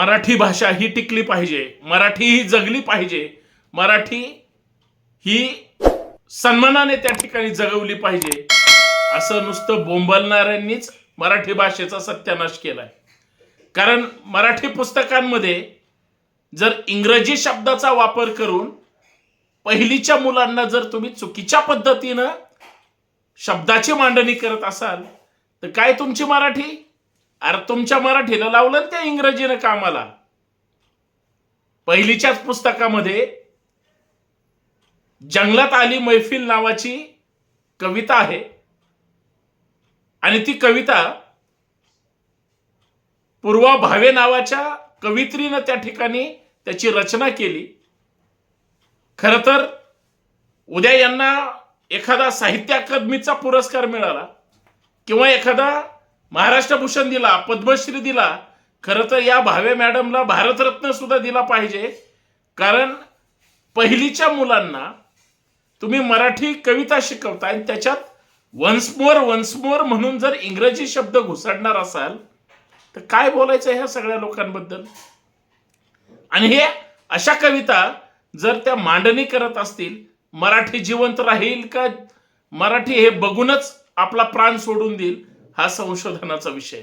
मराठी भाषा ही टिकली पाहिजे. मराठी ही जगली पाहिजे. मराठी ही सन्मानाने त्या ठिकाणी जगवली पाहिजे. असं नुसतं बोंबलणाऱ्यांनीच मराठी भाषेचा सत्यानाश केलाय. कारण मराठी पुस्तकांमध्ये जर इंग्रजी शब्दाचा वापर करून पहिलीच्या मुलांना जर तुम्ही चुकीच्या पद्धतीनं शब्दाची मांडणी करत असाल तर काय तुमची मराठी? अरे तुमच्या मराठीला लावलं ना त्या इंग्रजीनं कामाला. पहिलीच्याच पुस्तकामध्ये जंगलात आली मैफिल नावाची कविता आहे. आणि ती कविता पूर्वा भावे नावाच्या कवित्रीनं त्या ठिकाणी त्याची रचना केली. खर तर उद्या यांना एखादा साहित्य अकादमीचा पुरस्कार मिळाला किंवा एखादा महाराष्ट्र भूषण दिला पद्मश्री दिला खरं तर या भावे मॅडमला भारतरत्न सुद्धा दिला पाहिजे. कारण पहिलीच्या मुलांना तुम्ही मराठी कविता शिकवता आणि त्याच्यात वन्स मोर वन्स मोर म्हणून जर इंग्रजी शब्द घुसडणार असाल तर काय बोलायचं ह्या सगळ्या लोकांबद्दल? आणि हे अशा कविता जर त्या मांडणी करत असतील मराठी जिवंत राहील का? मराठी हे बघूनच आपला प्राण सोडून देईल. हा संशोधनाचा विषय.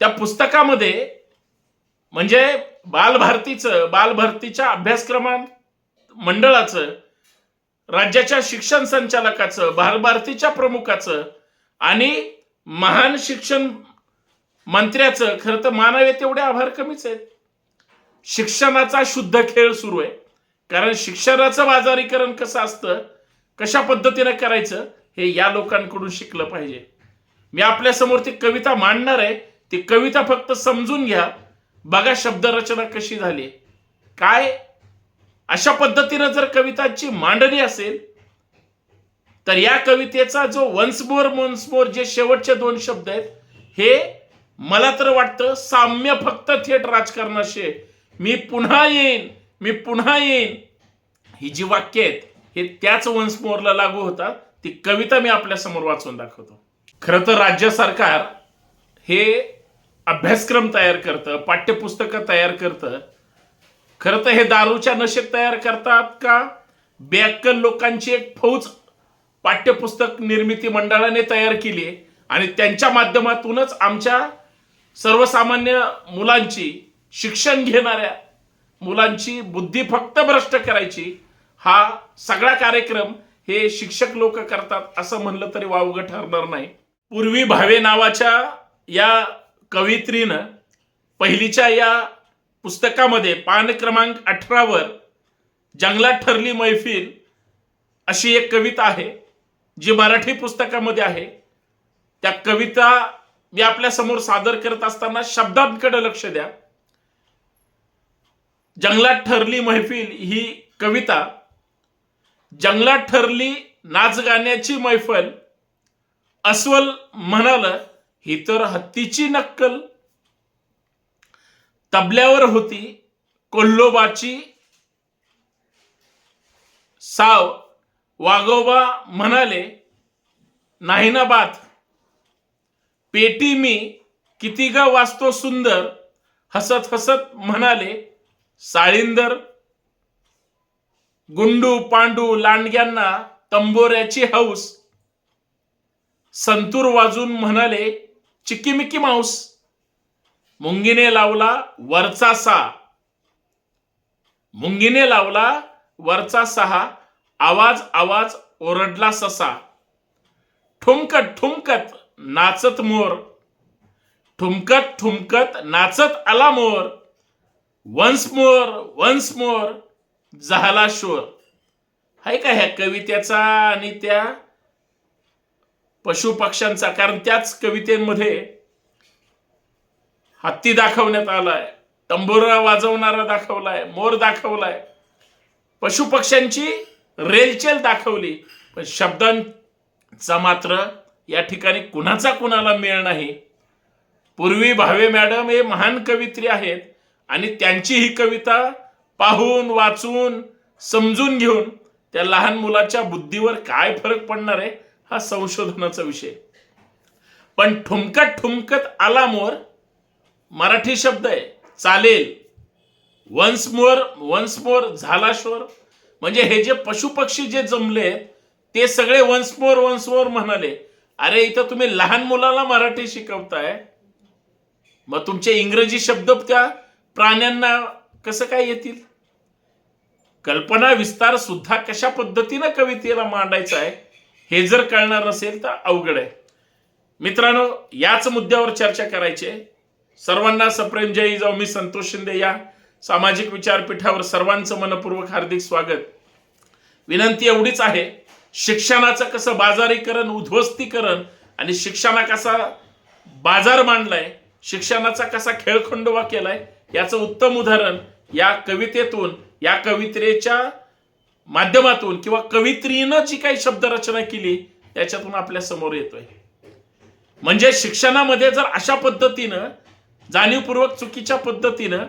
त्या पुस्तकामध्ये म्हणजे बालभारतीचं बालभारतीच्या अभ्यासक्रमा मंडळाचं राज्याच्या शिक्षण संचालकाचं बालभारतीच्या प्रमुखाचं आणि महान शिक्षण मंत्र्याचं खरं तर मानावे तेवढे आभार कमीच आहेत. शिक्षणाचा शुद्ध खेळ सुरू आहे. कारण शिक्षणाचं बाजारीकरण कसं असतं कशा पद्धतीने करायचं हे या लोकांकडून शिकलं पाहिजे. मी आपल्यासमोर ती कविता मांडणार आहे. ती कविता फक्त समजून घ्या. बघा शब्दरचना कशी झाली. काय? अशा पद्धतीनं जर कविताची मांडणी असेल तर या कवितेचा जो वन्स मोर वन्स मोर जे शेवटचे दोन शब्द आहेत हे मला तर वाटतं साम्य फक्त थेट राजकारणाशी आहे. मी पुन्हा येईन मी पुन्हा येईन. ही जी वाक्य आहेत हे त्याच वन्स मोरला लागू होतात. ती कविता मी आपल्यासमोर वाचून दाखवतो. खरं तर राज्य सरकार हे अभ्यासक्रम तयार करतं पाठ्यपुस्तकं तयार करतं. खरं तर हे दारूच्या नशेत तयार करतात का? बेअक्कल लोकांची एक फौज पाठ्यपुस्तक निर्मिती मंडळाने तयार केली आहे आणि त्यांच्या माध्यमातूनच आमच्या सर्वसामान्य मुलांची शिक्षण घेणाऱ्या मुलांची बुद्धी फक्त भ्रष्ट करायची हा सगळा कार्यक्रम हे शिक्षक लोक करतात असं म्हणलं तरी वावगं ठरणार नाही. पूर्वी भावे नावाच्या या कवित्रीनं पहिलीच्या या पुस्तकामध्ये पान क्रमांक अठरावर जंगलात ठरली मैफिल अशी एक कविता आहे जी मराठी पुस्तकामध्ये आहे. त्या कविता मी आपल्यासमोर सादर करत असताना शब्दांकडे लक्ष द्या. जंगलात ठरली मैफिल ही कविता जंगलात ठरली नाच गाण्याची मैफल. अस्वल म्हणाल ही तर हत्तीची नक्कल. तबल्यावर होती कोल्होबाची साव. वाघोबा म्हणाले नाही ना बात. पेटी मी किती गा वाचतो सुंदर. हसत हसत म्हणाले साळींदर गुंडू पांडू लांडग्यांना तंबोऱ्याची हौस. संतूर वाजून म्हणाले चिक्कीमिक्की माऊस मुंगीने लावला वरचा सा मुंगीने लावला वरचा सहा आवाज आवाज ओरडला ससा. ठुमकत ठुमकत नाचत मोर. ठुमकत ठुमकत नाचत आला मोर. Once more once more. झाला शोर आहे का ह्या कवितेचा आणि त्या पशु पक्ष्यांचा कारण त्याच कवितेमध्ये हत्ती दाखवण्यात आलाय तंबोरा वाजवणारा दाखवलाय मोर दाखवलाय. पशु पक्ष्यांची रेलचेल दाखवली पण शब्दांचा मात्र या ठिकाणी कुणाचा कुणाला मेळ नाही. पूर्वी भावे मॅडम हे महान कवित्री आहेत आणि त्यांची ही कविता पाहून वाचून समजून घेऊन त्या लहान मुलाच्या बुद्धीवर काय फरक पडणार आहे हा संशोधनाचा विषय. पण ठुमकत ठुमकत आला मोर मराठी शब्द आहे चालेल. वन्स मोर वन्स मोर झाला शोर. म्हणजे हे जे पशुपक्षी जे जमले ते सगळे वन्स मोर वन्स मोर म्हणाले. अरे इथं तुम्ही लहान मुलाला मराठी शिकवताय. मग तुमचे इंग्रजी शब्द त्या प्राण्यांना कसं काय येतील? कल्पना विस्तार सुद्धा कशा पद्धतीनं कवितेला मांडायचा आहे हे जर कळणार नसेल तर अवघड आहे. मित्रांनो याच मुद्द्यावर चर्चा करायची आहे. सर्वांना सप्रेम जय जाऊ मी संतोष शिंदे या सामाजिक विचारपीठावर सर्वांचं मनपूर्वक हार्दिक स्वागत. विनंती एवढीच आहे शिक्षणाचं कसं बाजारीकरण उद्ध्वस्तीकरण आणि शिक्षणा कसा बाजार मांडलाय शिक्षणाचा कसा खेळखंडोबा केलाय याचं उत्तम उदाहरण या कवितेतून या कवित्रेच्या माध्यमातून किंवा कवित्रीनं जी काही शब्दरचना केली त्याच्यातून आपल्यासमोर येतोय. म्हणजे शिक्षणामध्ये जर अशा पद्धतीनं जाणीवपूर्वक चुकीच्या पद्धतीनं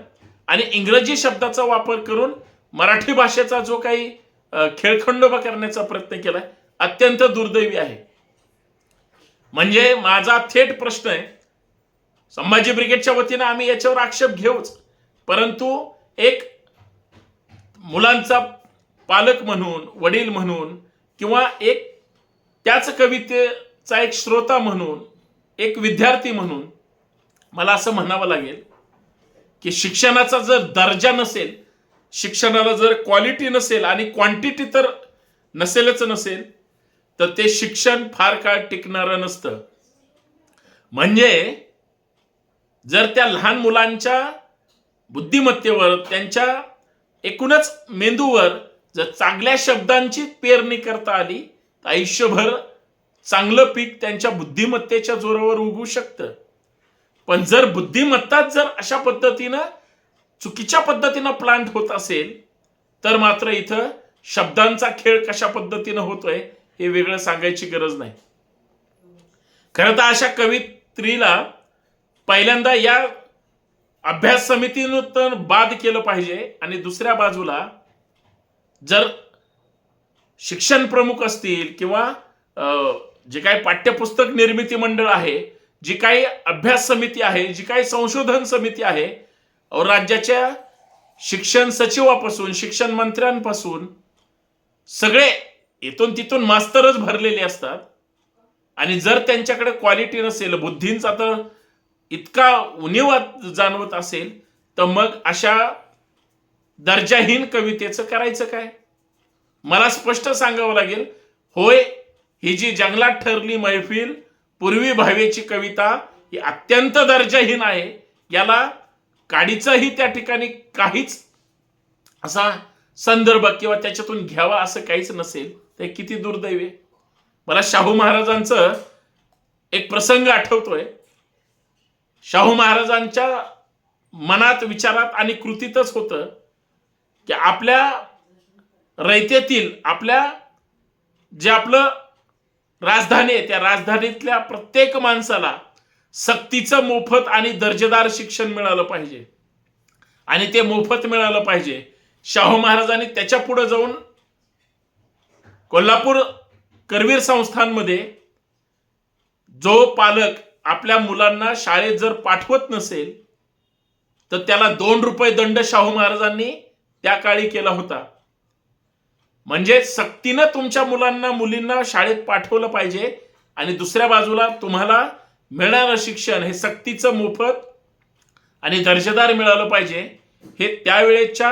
आणि इंग्रजी शब्दाचा वापर करून मराठी भाषेचा जो काही खेळखंडोबा करण्याचा प्रयत्न केलाय अत्यंत दुर्दैवी आहे. म्हणजे माझा थेट प्रश्न आहे संभाजी ब्रिगेडच्या वतीनं आम्ही याच्यावर आक्षेप घेऊच परंतु एक मुलांचा पालक म्हणून वडील म्हणून किंवा एक त्याच कवितेचा एक श्रोता म्हणून एक विद्यार्थी म्हणून मला असं म्हणावं लागेल की शिक्षणाचा जर दर्जा नसेल शिक्षणाला जर क्वालिटी नसेल आणि क्वांटिटी तर नसेलच नसेल तर ते शिक्षण फार काळ टिकणारं नसतं. म्हणजे जर त्या लहान मुलांच्या बुद्धिमत्तेवर त्यांच्या एकूणच मेंदूवर जर चांगल्या शब्दांची पेरणी करता आली तर आयुष्यभर चांगलं पीक त्यांच्या बुद्धिमत्तेच्या जोरावर उगू शकतं. पण जर बुद्धिमत्ताच जर अशा पद्धतीनं चुकीच्या पद्धतीनं प्लांट होत असेल तर मात्र इथं शब्दांचा खेळ कशा पद्धतीनं होतोय हे वेगळं सांगायची गरज नाही. खरं तर अशा कवित्रीला पहिल्यांदा या अभ्यास समितीनं तर बाद केलं पाहिजे. आणि दुसऱ्या बाजूला जर शिक्षण प्रमुख असतील किंवा जे काही पाठ्यपुस्तक निर्मिती मंडळ आहे जी काही अभ्यास समिती आहे जी काही संशोधन समिती आहे राज्याच्या शिक्षण सचिवापासून शिक्षण मंत्र्यांपासून सगळे इथून तिथून मास्तरच भरलेले असतात. आणि जर त्यांच्याकडे क्वालिटी नसेल बुद्धींचा तर इतका उणीवा जाणवत असेल तर मग अशा दर्जाहीन कवितेचं करायचं काय? मला स्पष्ट सांगावं लागेल होय ही जी जंगलात ठरली मैफिल पूर्वी भावेची कविता ही अत्यंत दर्जाहीन आहे. याला काडीचाही त्या ठिकाणी काहीच असा संदर्भ किंवा त्याच्यातून घ्यावा असं काहीच नसेल. ते किती दुर्दैवी आहे. मला शाहू महाराजांचं एक प्रसंग आठवतोय. शाहू महाराजांच्या मनात विचारात आणि कृतीतच होतं की आपल्या रयतेतील आपल्या जे आपलं राजधानी आहे त्या राजधानीतल्या प्रत्येक माणसाला सक्तीचं मोफत आणि दर्जेदार शिक्षण मिळालं पाहिजे. आणि ते मोफत मिळालं पाहिजे. शाहू महाराजांनी त्याच्या पुढे जाऊन कोल्हापूर करवीर संस्थांमध्ये जो पालक आपल्या मुलांना शाळेत जर पाठवत नसेल तर त्याला दोन रुपये दंड शाहू महाराजांनी त्या काळी केला होता. म्हणजे सक्तीनं तुमच्या मुलांना मुलींना शाळेत पाठवलं पाहिजे आणि दुसऱ्या बाजूला तुम्हाला मिळणारं शिक्षण हे सक्तीचं मोफत आणि दर्जेदार मिळालं पाहिजे हे त्यावेळेच्या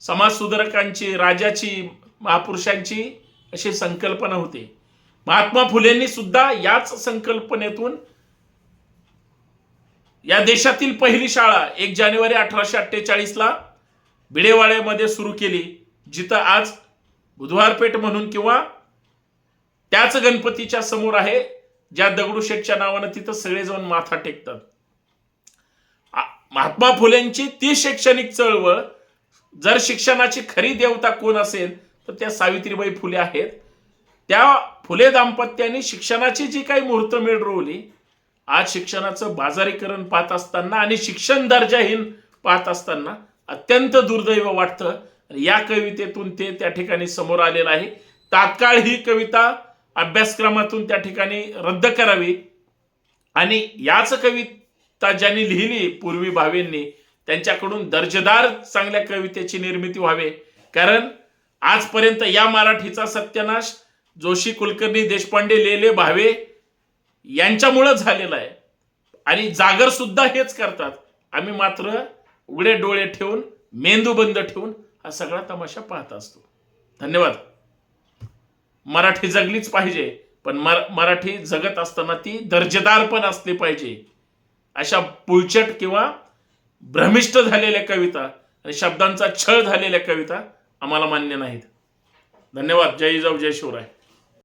समाजसुधारकांची राजाची महापुरुषांची अशी संकल्पना होती. महात्मा फुलेंनी सुद्धा याच संकल्पनेतून या देशातील पहिली शाळा एक जानेवारी अठराशे अठ्ठेचाळीसला बिडेवाड्यामध्ये सुरू केली जिथं आज बुधवारपेठ म्हणून किंवा त्याच गणपतीच्या समोर आहे ज्या दगडूशेठच्या नावानं तिथं सगळे जाऊन माथा टेकतात. महात्मा फुलेंची ती शैक्षणिक चळवळ जर शिक्षणाची खरी देवता कोण असेल तर त्या सावित्रीबाई फुले आहेत. त्या फुले दाम्पत्याने शिक्षणाची जी काही मुहूर्तमेढ रोवली आज शिक्षणाचं बाजारीकरण पाहत असताना आणि शिक्षण दर्जाहीन पाहत असताना अत्यंत दुर्दैव वाटतं. या कवितेतून ते त्या ठिकाणी समोर आलेलं आहे. तात्काळ ही कविता अभ्यासक्रमातून त्या ठिकाणी रद्द करावी. आणि याच कविता ज्यांनी लिहिली पूर्वी भावेंनी त्यांच्याकडून दर्जेदार चांगल्या कवितेची निर्मिती व्हावे. कारण आजपर्यंत या मराठीचा सत्यानाश जोशी कुलकर्णी देशपांडे लेले भावे यांच्यामुळं झालेला आहे. आणि जागर सुद्धा हेच करतात. आम्ही मात्र उघडे डोळे ठेवून मेंदू बंद ठेवून हा सगळा तमाशा पाहत असतो. धन्यवाद. मराठी जगलीच पाहिजे पण मराठी जगत असताना ती दर्जेदार पण असली पाहिजे. अशा पुलचट किंवा भ्रमिष्ट झालेल्या कविता आणि शब्दांचा छळ झालेल्या कविता आम्हाला मान्य नाहीत. धन्यवाद. जय जाऊ जय शिवराय.